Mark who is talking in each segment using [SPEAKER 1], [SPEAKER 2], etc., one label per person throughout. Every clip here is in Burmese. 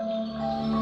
[SPEAKER 1] Música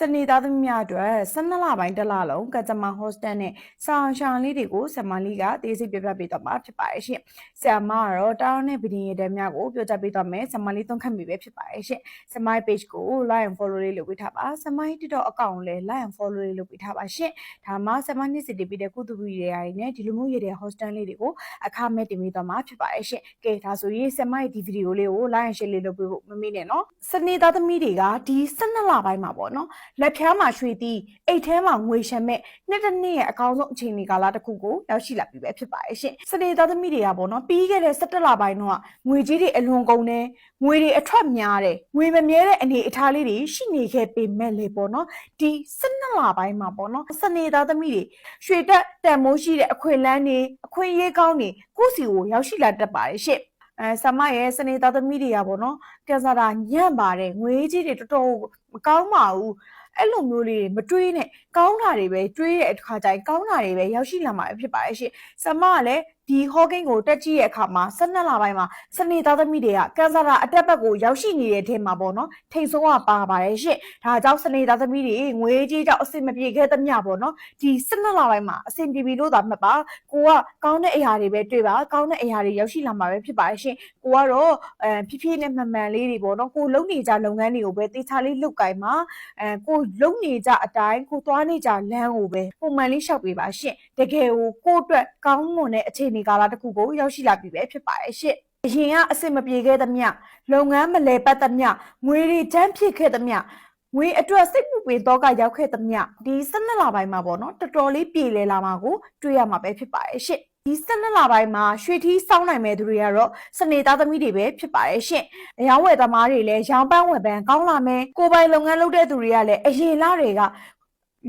[SPEAKER 1] စနေသားသမီးများအတွက်12လပိုင်းတစ်လလုံးကကြမ္မာဟော့စတန်နဲ့ဆောင်ရှောင်လေးတွေကိုဆမလီကတေးစိတ်ပြပြပေးတော့မှာဖြစ်ပါတယ်ရှင်။ဆရာမကတော့တားနဲ့ဗီဒီယိုတဲများကိုပြောကြားပေးတော့မယ်ဆမလီသုံးခတ်မိပဲဖြစ်ပါတယ်ရှင်။ဆမိုင်း page ကို like and follow လေးလုပ်ပေးထားပါ။ဆမိုင်း TikTok account ကိုလည်း like and follow လေးလုပ်ပေးထားပါရှင်။ဒါမှဆမိုင်းနှစ်စီတည်ပြီးတဲ့ကုသဗီဒီယိုတွေနဲ့ဒီလိုမျိုးရတဲ့ hostel လေးတွေကိုအခမဲ့တင်ပေးတော့မှာဖြစ်ပါတယ်ရှင်။ကဲဒါဆိုရင်ဆမိုင်းဒီဗီဒီယိုလေးကို like and share လေးလုပ်ပေးဖို့မမေ့နဲ့နော်။စနေသားသမီးတွေကဒီ12လပိုင်းမှာပေါ့နော်။လက်ဖြားမှာရွှေသည်အိတ်ထဲမှာငွေရှမ်းမဲ့နှစ်တစ်နှစ်ရဲ့အကောင်းဆုံးအချိန်ဒီကာလတစ်ခုကိုရောက်ရှိလာပြီပဲဖြစ်ပါတယ်ရှင်။စနေသားသမီးတွေကပေါ့နော်ပြီးခဲ့တဲ့17လပိုင်းတော့ငွေကြီးတွေအလွန်ကုန်တယ်ငွေတွေအထွက်များတယ်ငွေမမြဲတဲ့အနေအထားလေးတွေရှိနေခဲ့ပေမဲ့လေပေါ့နော်ဒီ12လပိုင်းမှာပေါ့နော်စနေသားသမီးတွေရွှေတက်တန်မိုးရှိတဲ့အခွင့်အလန်းတွေအခွင့်အရေးကောင်းတွေကိုယ့်စီကိုရောက်ရှိလာတတ်ပါတယ်ရှင်။အဲဆမရဲ့စနေသားသမီးတွေကပေါ့နော်ကင်ဆာတာညံ့ပါတယ်ငွေကြီးတွေတော်တော်မကောင်းပါဘူး အဲ့လိုမျိုးလေးတွေမတွေးနဲ့ကောင်းတာတွေပဲတွေးတဲ့အခါကျရင်ကောင်းတာတွေပဲရောက်ရှိလာမှာဖြစ်ပါရဲ့ရှင်ဆမကလည်း ဒီဟောကိန်းကိုတက်ကြည့်ရဲ့အခါမှာ12လပိုင်းမှာစနေသားသမီးတွေကကန်ဆာတာအတက်ဘက်ကိုရောက်ရှိနေတဲ့ထဲမှာပေါ့နော်ထိတ်ဆုံးကပါပါတယ်ရှင့်ဒါကြောင့်စနေသားသမီးတွေငွေကြေးကြောင့်အဆင်မပြေခဲ့သမျှပေါ့နော်ဒီ12လပိုင်းမှာအဆင်ပြေပြီလို့သာမှတ်ပါကိုကကောင်းတဲ့အရာတွေပဲတွေ့ပါကောင်းတဲ့အရာတွေရောက်ရှိလာမှာပဲဖြစ်ပါတယ်ရှင့်ကိုကတော့အဲဖြည်းဖြည်းနဲ့မှန်မှန်လေးတွေပေါ့နော်ကိုလုံနေကြလုပ်ငန်းတွေကိုပဲတေချာလေးလုပ်ကိုင်မှာအဲကိုလုံနေကြအတိုင်းကိုသွားနေကြလမ်းကိုပဲပုံမှန်လေးရှောက်ပေးပါရှင့်တကယ်ကိုကိုအတွက်ကောင်းမွန်တဲ့အခြေအနေကာလတစ်ခုကိုရောက်ရှိလာပြီပဲဖြစ်ပါရဲ့ရှင့်အရင်ကအစ်စ်မပြေခဲ့သမျှလုပ်ငန်းမလဲပတ်သမျှငွေတွေချမ်းဖြစ်ခဲ့သမျှငွေအတွက်စိတ်ပူပင်တော့ကရောက်ခဲ့သမျှဒီ12လပိုင်းမှာပေါ့နော်တော်တော်လေးပြေလည်လာမှာကိုတွေ့ရမှာပဲဖြစ်ပါရဲ့ရှင့်ဒီ12လပိုင်းမှာရွှေထီးစောင်းနိုင်မဲ့သူတွေကတော့စနေသားသမီးတွေပဲဖြစ်ပါရဲ့ရှင့်။အယောင်းဝယ်သမားတွေလည်းရောင်းပန်းဝယ်ပန်းကောင်းလာမယ်။ကိုယ်ပိုင်လုပ်ငန်းလုပ်တဲ့သူတွေကလည်းအရင်လတွေက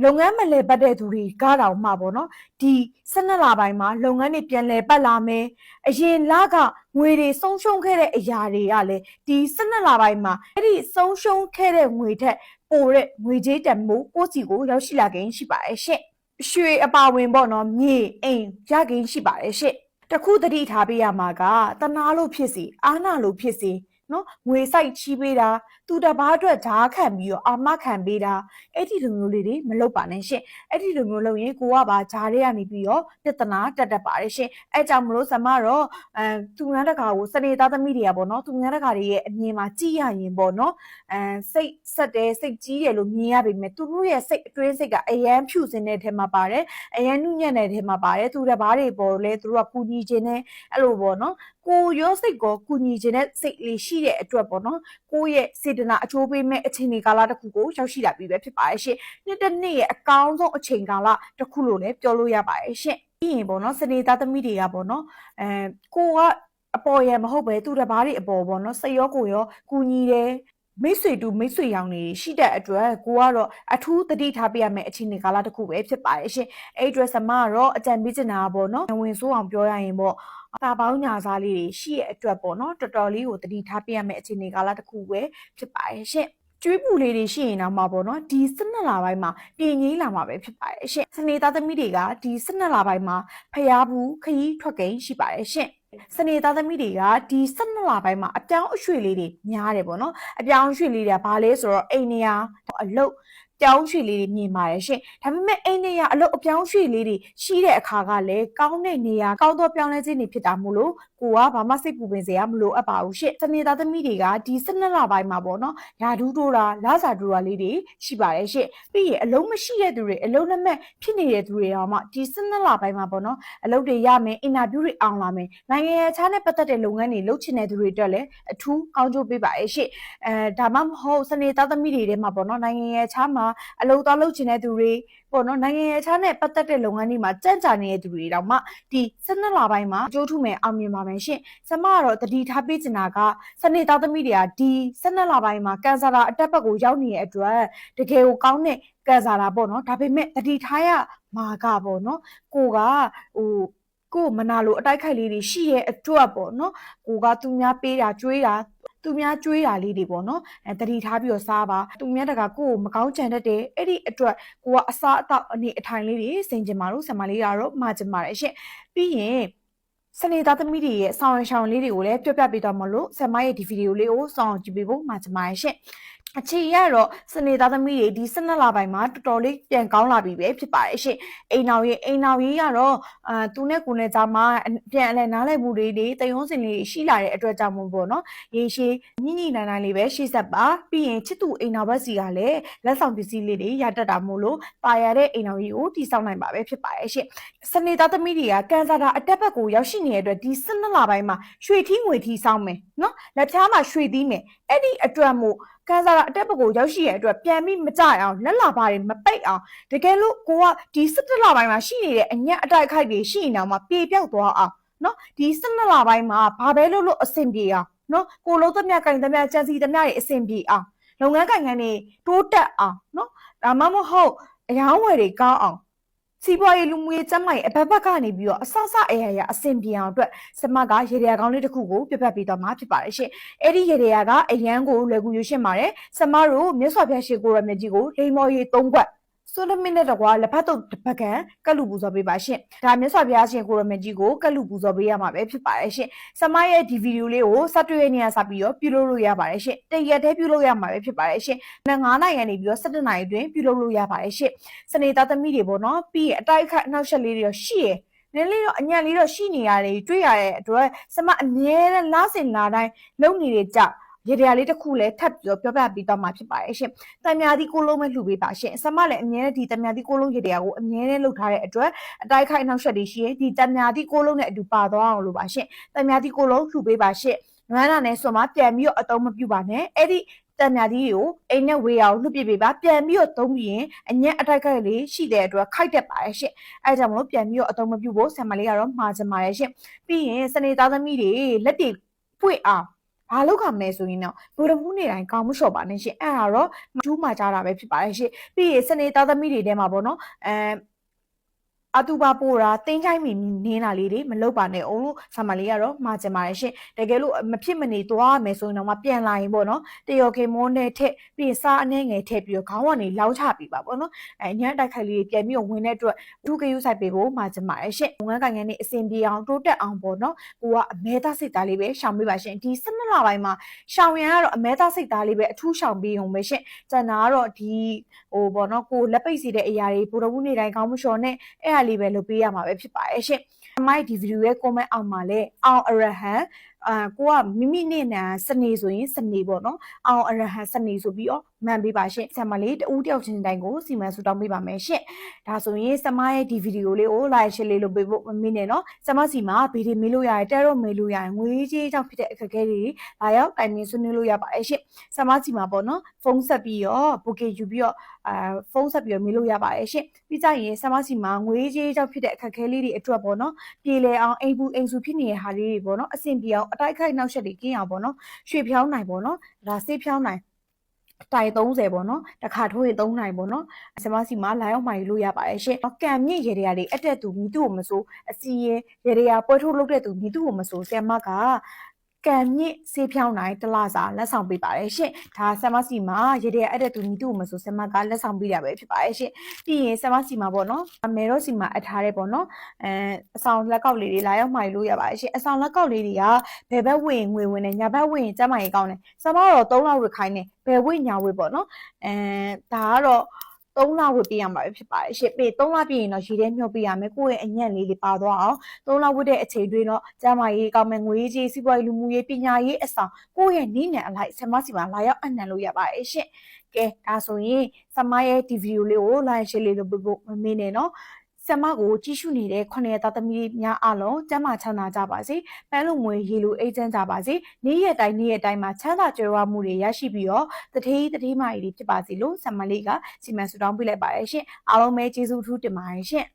[SPEAKER 1] လုပ်ငန်းမလဲပတ်တဲ့သူတွေကတော့မှပေါ့နော်ဒီ12လပိုင်းမှာလုပ်ငန်းတွေပြန်လဲပတ်လာမယ်အရင်လကငွေတွေဆုံးရှုံးခဲ့တဲ့အရာတွေကလည်းဒီ12လပိုင်းမှာအဲ့ဒီဆုံးရှုံးခဲ့တဲ့ငွေထက်ပိုတဲ့ငွေကြေးတန်မိုးကိုယ့်စီကိုရောက်ရှိလာခြင်းရှိပါရဲ့ရှင့်ရွှေအပါဝင်ပေါ့နော်မြေအိမ်ရခြင်းရှိပါရဲ့ရှင့်တခုတတိထားပေးရမှာကတနာလို့ဖြစ်စီအာနာလို့ဖြစ်စီနော်ငွေစိုက်ချီးပေးတာ သူတပားအတွက်ဓာတ်ခံပြီးတော့အာမခံပေးတာအဲ့ဒီလိုမျိုးလေးတွေမလုပ်ပါနဲ့ရှင်အဲ့ဒီလိုမျိုးလုပ်ရင်ကိုကပါဂျားတွေကနေပြီးတော့ပြဿနာတက်တက်ပါတယ်ရှင်အဲ့ကြောင့်မလို့ဆမတော့အဲသူငန်းတကာကိုစနေသားသမီးတွေကပေါ့နော်သူငန်းတကာတွေရဲ့အမြင်မှာကြည့်ရရင်ပေါ့နော်အဲစိတ်ဆက်တယ်စိတ်ကြီးတယ်လို့မြင်ရပေမဲ့သူတို့ရဲ့စိတ်အတွင်းစိတ်ကအယမ်းဖြူစင်တဲ့ထဲမှာပါတယ်အယမ်းနုညံ့တဲ့ထဲမှာပါတယ်သူတပားတွေပေါ်လဲသူတို့ကကူညီခြင်းနဲ့အဲ့လိုပေါ့နော်ကိုရောစိတ်ကိုကူညီခြင်းနဲ့စိတ်လေးရှိတဲ့အတွက်ပေါ့နော်ကိုရဲ့စေတနာအချိုးပေးမဲ့အချိန်ဒီကာလတစ်ခုကိုရောက်ရှိလာပြီပဲဖြစ်ပါရဲ့ရှင်နှစ်တစ်နှစ်ရဲ့အကောင်းဆုံးအချိန်ကာလတစ်ခုလို့လည်းပြောလို့ရပါရဲ့ရှင်ပြီးရင်ပေါ့နော်စနေသားသမီးတွေကပေါ့နော်အဲကိုကအပေါ်ရမဟုတ်ပဲသူတစ်ပါးတွေအပေါ်ပေါ့နော်စိတ်ရောကိုရောကူညီတယ်မိတ်ဆွေတူမိတ်ဆွေရောင်နေရှိတဲ့အတွက်ကိုကတော့အထူးတတိထားပေးရမယ့်အခြေအနေကာလတစ်ခုပဲဖြစ်ပါရဲ့ရှင်အဲ့အတွက်ဆမကတော့အကြံပေးချင်တာပေါ့နော်ဝင်ဆိုးအောင်ပြောရရင်ပေါ့ တာပေါင်းညာစားလေးတွေရှိရဲ့အတွက်ပေါ့နော်တော်တော်လေးကိုတတိထားပေးရမယ့်အခြေအနေကာလတစ်ခုပဲဖြစ်ပါရဲ့ရှင်ကျွေးပူလေးတွေရှိရင်တော့မှာပေါ့နော်ဒီ12လပိုင်းမှာပြင်ငိမ့်လာမှာပဲဖြစ်ပါတယ်ရှင်စနေသားသမီးတွေကဒီ12လပိုင်းမှာဖျားဘူးခရီးထွက်ကိန်းရှိပါတယ်ရှင်စနေသားသမီးတွေကဒီ12လပိုင်းမှာအပြောင်းအရွှေ့လေးတွေများတယ်ပေါ့နော်အပြောင်းအရွှေ့လေးတွေကဘာလဲဆိုတော့အိမ်နေရာအလုတ် ပြောင်းရွှေ့လေးတွေမြင်ပါတယ်ရှင်။ဒါပေမဲ့အိမ်နေရအလုပ်အပြောင်းရွှေ့လေးတွေရှိတဲ့အခါကလည်းကောင်းတဲ့နေရာကောင်းသောပြောင်းလဲခြင်းတွေဖြစ်တာမို့လို့ကိုကဘာမှစိတ်ပူပင်စရာမလိုအပ်ပါဘူးရှင့်။စနေသားသမီးတွေကဒီ12လပိုင်းမှာပေါ့နော်။ယာဒူးတိုးတာလာစာတိုးတာလေးတွေရှိပါတယ်ရှင့်။ပြီးရင်အလုံးမရှိတဲ့သူတွေအလုံးလက်မဲ့ဖြစ်နေတဲ့သူတွေအောင်မှဒီ12လပိုင်းမှာပေါ့နော်။အလုပ်တွေရမယ်အင်တာဗျူးတွေအောင်လာမယ်။နိုင်ငံရေးခြားနဲ့ပတ်သက်တဲ့လုပ်ငန်းတွေလုပ်ချင်တဲ့သူတွေအတွက်လည်းအထူးကောင်းကျိုးပေးပါရဲ့ရှင့်။အဲဒါမှမဟုတ်စနေသားသမီးတွေထဲမှာပေါ့နော်နိုင်ငံရေးခြားမှာအလုပ်သွားလုပ်ချင်တဲ့သူတွေပေါ့နော်နိုင်ငံရေးခြားနဲ့ပတ်သက်တဲ့လုပ်ငန်းတွေမှာကြံ့ကြာနေတဲ့သူတွေတောင်မှဒီ12လပိုင်းမှာအကျိုးထူမယ်အောင်မြင်ပါမယ်ရှင်။ဆမကတော့တတိထားပေးချင်တာကစနေသားသမီးတွေကဒီ12လပိုင်းမှာကန်ဆာတာအတက်ဘက်ကိုရောက်နေတဲ့အတွက်တကယ်ကိုကောင်းတဲ့ကန်ဆာတာပေါ့နော်။ဒါပေမဲ့တတိထားရမှာကပေါ့နော်။ကိုကဟိုကိုမနာလိုအတိုက်ခိုက်လေးတွေရှိရဲ့အတွက်ပေါ့နော်ကိုကသူများပေးတာကြွေးတာ သူများကြွေးတာလေးတွေပေါ့နော်အဲတတိထားပြီးတော့စားပါသူများတကကိုယ်ကိုမကောင်းကြံတတ်တယ်အဲ့ဒီအတွက်ကိုကအစားအသောက်အနေအထိုင်လေးတွေစင်ကြင်ပါလို့ဆံမလေးကတော့မှာကျင်ပါတယ်ရှင့်ပြီးရင်စနေသားသမီးတွေရဲ့ဆောင်းရရှောင်းလေးတွေကိုလည်းပြပြပေးသွားမလို့ဆမ်မရဲ့ဒီဗီဒီယိုလေးကိုစောင့်ကြည့်ပေးဖို့မှာချင်ပါတယ်ရှင် အခြေရတော့စနေသားသမီးတွေဒီ12လပိုင်းမှာတော်တော်လေးပြန်ကောင်းလာပြီပဲဖြစ်ပါတယ်ရှင်အိမ်နောက်ရေးအိမ်နောက်ရေးကတော့အာသူနဲ့ကိုနဲ့ကြားမှာပြန်အလဲနားလည်မှုတွေတွေတယုံစင်လေးရှိလာတဲ့အတွက်ကြောင့်မို့ပေါ့နော်ရေရှည်ညှိညှိနိုင်နိုင်လေးပဲရှေ့ဆက်ပါပြီးရင်ချစ်သူအိမ်နောက်ဘက်စီကလည်းလက်ဆောင်ပစ္စည်းလေးတွေရတတ်တာမို့လို့ပါရတဲ့အိမ်နောက်ရေးကိုတိစောက်နိုင်ပါပဲဖြစ်ပါတယ်ရှင်စနေသားသမီးတွေကကန်ဆာတာအတက်ဘက်ကိုရောက်ရှိနေတဲ့အတွက်ဒီ12လပိုင်းမှာရွှေထီးငွေထီးစောင်းမယ်နော်လက်ဖြားမှာရွှေသီးမယ်အဲ့ဒီအတွက်မို့ ကန်ဆာတာအတက်ဘက်ကိုရောက်ရှိရတဲ့အတွက်ပြန်ပြီးမကြအောင်လက်လာပါတွေမပိတ်အောင်တကယ်လို့ကိုကဒီ17လပိုင်းမှာရှိနေတဲ့အညက်အတိုက်ခိုက်တွေရှိနေအောင်မှာပြေပြောက်သွားအောင်နော်ဒီ12လပိုင်းမှာဘာပဲလို့လို့အဆင်ပြေအောင်နော်ကိုလုံးသမျှကင်သမျှကြံစီသမျှတွေအဆင်ပြေအောင်လုပ်ငန်းကင်ငန်းတွေတိုးတက်အောင်နော်ဒါမှမဟုတ်အယောင်းဝယ်တွေကောင်းအောင် စီးပွားရေးလူမှုရေးကျန်းမာရေးအဘက်ဘက်ကနေပြီးတော့အဆအဆအရာရာအဆင်ပြေအောင်အတွက်စမကရေရကောင်းလေးတစ်ခုကိုပြပြပေးတော့မှာဖြစ်ပါတယ်ရှင်။အဲ့ဒီရေရကအရန်ကိုလွယ်ကူရွှေ့ရှင်းပါတယ်။စမတို့မြတ်စွာဘုရားရှင်ကိုရမြတ်ကြီးကိုလိမ္မော်ရေး၃ခွက် ဆိုလမင်းနဲ့တကွာလက်ဖက်တုပ်တစ်ပတ်ကန်ကတ်လူပူဇော်ပေးပါရှင်။ဒါမြတ်စွာဘုရားရှင်ကိုရမြတ်ကြီးကိုကတ်လူပူဇော်ပေးရမှာပဲဖြစ်ပါတယ်ရှင်။စမရဲ့ဒီဗီဒီယိုလေးကိုစတွေ့ရနေရစပြီးတော့ပြုလုပ်လို့ရပါတယ်ရှင်။တရက်တည်းပြုလုပ်ရမှာပဲဖြစ်ပါတယ်ရှင်။န9နိုင်ကနေပြီးတော့17နိုင်အတွင်းပြုလုပ်လို့ရပါတယ်ရှင်။စနေသားသမီးတွေပေါ့နော်ပြီးရင်အတိုက်အခိုက်အနောက်ရှက်လေးတွေတော့ရှိရယ်နည်းလေးတော့အညံ့လေးတော့ရှိနေရတယ်တွေ့ရတဲ့အတွက်စမအမြဲတမ်းလားစင်လာတိုင်းလုံနေတဲ့ကြောက် ရေတရာလေးတစ်ခုလည်းထပ်ပြီးတော့ပြောပြပြီးတော့မှာဖြစ်ပါတယ်ရှင်။တံမြာသီးကိုလုံးမဲ့လှူပေးပါရှင်။စမလည်းအမြဲတမ်းဒီတံမြာသီးကိုလုံးရေတရာကိုအမြဲတမ်းလှုပ်ထားတဲ့အတွက်အတိုက်ခိုက်အနောက်ရှက်တွေရှိရင်ဒီတံမြာသီးကိုလုံးနဲ့အတူပါသွားအောင်လို့ပါရှင်။တံမြာသီးကိုလုံးလှူပေးပါရှင်။နွမ်းနာနဲ့ဆိုမှပြန်ပြီးတော့အတုံးမပြုပါနဲ့။အဲ့ဒီတံမြာသီးကိုအိမ်နဲ့ဝေးအောင်လှုပ်ပြပေးပါပြန်ပြီးတော့သုံးပြီးရင်အညက်အတိုက်ခိုက်လေးရှိတဲ့အတွက်ခိုက်တက်ပါတယ်ရှင်အဲဒါကြောင့်မလို့ပြန်ပြီးတော့အသုံးမပြုဖို့ဆံမလေးကတော့မှာချင်ပါတယ်ရှင်ပြီးရင်စနေသားသမီးတွေလက်တွေပွင့်အောင် ဘာလုပ်ခမယ်ဆိုရင်တော့ဗုဒ္ဓမှုနေတိုင်းကောင်းမှုလျှော့ပါနဲ့ရှင်အဲ့ဒါတော့ကျူးမှကြတာပဲဖြစ်ပါတယ်ရှင်ပြီးရင်စနေသားသမီးတွေထဲမှာပေါ့နော်အဲ အတူပါပို့တာတင်းချိုင်းမီနင်းတာလေးတွေမလုပ်ပါနဲ့အောင်လို့ဆာမလေးကတော့မှာကျင်ပါတယ်ရှင်တကယ်လို့မဖြစ်မနေသွားရမယ်ဆိုရင်တော့မပြန်လာရင်ပေါ့နော်တယောကေမိုးနဲ့ထက်ပြီးစားအနှဲငယ်ထည့်ပြီးတော့ခေါင်းကနေလောင်းချပြီးပါပေါ့နော်အဲညံ့တိုက်ခိုက်လေးပြန်ပြီးတော့ဝင်တဲ့အတွက်ဒုကယူဆိုင်ပေးဖို့မှာကျင်ပါတယ်ရှင်ငွေကိုင်ငန်းနေအစဉ်ပြေအောင်တိုးတက်အောင်ပေါ့နော်ကိုကအမဲသားစိတ်သားလေးပဲရှောင်ပေးပါရှင်ဒီ12လပိုင်းမှာရှောင်ရန်ကတော့အမဲသားစိတ်သားလေးပဲအထူးရှောင်ပေးအောင်ပဲရှင်ကျန်တာကတော့ဒီဟိုပေါ့နော်ကိုလက်ပိတ်စီတဲ့အရာတွေဘုရဝုနေတိုင်းကောင်းမှုလျှော်နဲ့အဲ့ဟာလေးပဲလုပ်ပေးရမှာပဲဖြစ်ပါတယ်ရှင်။မိုက်ဒီဗီဒီယိုရဲ့ comment အောက်မှာလည်းအောင်အရဟံအာကိုကမိမိနဲ့နာစနေဆိုရင်စနေပေါ့နော်။အောင်အရဟံစနေဆိုပြီးတော့မှန်ပေးပါရှင်။ဆံမလေးတူတယောက်ချင်းတိုင်းကိုစီမံဆူတောင်းပေးပါမယ်ရှင်။ဒါဆိုရင်စမရဲ့ဒီဗီဒီယိုလေးကို like share လေးလုပ်ပေးဖို့မမေ့နဲ့နော်။စမစီမှာဗီဒီမေးလို့ရတယ်တဲတော့မေးလို့ရတယ်ငွေကြေးကြောင့်ဖြစ်တဲ့အခက်အခဲတွေလာရောက်တိုင်ပင်ဆွေးနွေးလို့ရပါတယ်ရှင်။စမစီမှာပေါ့နော်။ဖုန်းဆက်ပြီးတော့ booking ယူပြီးတော့အာဖုန်းဆက်ပြီးတော့မေးလို့ရပါတယ်ရှင်။ပြီးကြရင်စမစီမှာငွေကြေးကြောင့်ဖြစ်တဲ့အခက်အခဲလေးတွေအတွက်ပေါ့နော်။ပြေလည်အောင်အိမ်ဘူးအိမ်စုဖြစ်နေတဲ့ဟာလေးတွေပေါ့နော်။အဆင်ပြေအောင်အတိုက်ခိုက်နောက်ဆက်တွေကင်းအောင်ပေါ့နော်။ရွှေဖြောင်းနိုင်ပေါ့နော်။ဒါဆေးဖြောင်းနိုင်တိုင်30ပေါ့နော်တခါထိုးရင်3နိုင်ပေါ့နော်ဆမစီမှာလာရောက်မှယူလို့ရပါတယ်ရှင်ကံမြင့်ရေတွေကတွေအတက်သူမိသူ့ကိုမစိုးအစီရင်ရေတွေကပွဲထိုးလုပ်တဲ့သူမိသူ့ကိုမစိုးဆမက ကံမြင့်ဆေးဖြောင်းနိုင်တလားစာလက်ဆောင်ပေးပါတယ်ရှင်ဒါဆမစီမှာရေတွေအဲ့တဲ့သူမိသူ့ကိုမဆိုဆမကလက်ဆောင်ပေးတာပဲဖြစ်ပါတယ်ရှင်ပြီးရင်ဆမစီမှာပေါ့နော်အမေရောစီမှာအထားတဲ့ပေါ့နော်အဲအဆောင်လက်ကောက်လေးတွေလာရောက်မှယူလို့ရပါတယ်ရှင်အဆောင်လက်ကောက်လေးတွေကဘယ်ဘက်ဝင်ငွေဝင်နေညာဘက်ဝင်ကျမကြီးကောင်းတယ်ဆမတော့3လောက်ဝတ်ခိုင်းနေဘယ်ဝိညာဝိပေါ့နော်အဲဒါကတော့ 3လဝတ်ပေးရမှာပဲဖြစ်ပါတယ်ရှစ်ပေး3လပြည့်ရင်တော့ရေထဲမြှုပ်ပေးရမယ်ကိုယ့်ရဲ့အညံ့လေးလေးပါသွားအောင်3လဝတ်တဲ့အချိန်တွင်းတော့ကျမကြီးကောင်းမယ်ငွေကြီးစီးပွားရေးလူမှုရေးပညာရေးအဆောင်ကိုယ့်ရဲ့နိညာအလိုက်ဆမစီမှာလာရောက်အနှံလို့ရပါတယ်ရှစ်ကဲဒါဆိုရင်ဆမရဲ့ဒီဗီဒီယိုလေးကို like share လေးလုပ်ဖို့မမေ့နဲ့နော် ဆမကိုကြည့်ရှုနေတဲ့ခုနှစ်သားသမီးများအလုံးကျမ်းမာချမ်းသာကြပါစေပန်းလုံးမွေရေလိုအေးချမ်းကြပါစေနေ့ရက်တိုင်းနေ့ရက်တိုင်းမှာချမ်းသာကြွယ်ဝမှုတွေရရှိပြီးတော့တထေးတထေးမကြီးတွေဖြစ်ပါစေလို့ဆမလေးကစီမံဆူတောင်းပေးလိုက်ပါတယ်ရှင်အားလုံးပဲကျေးဇူးထူးတင်ပါတယ်ရှင်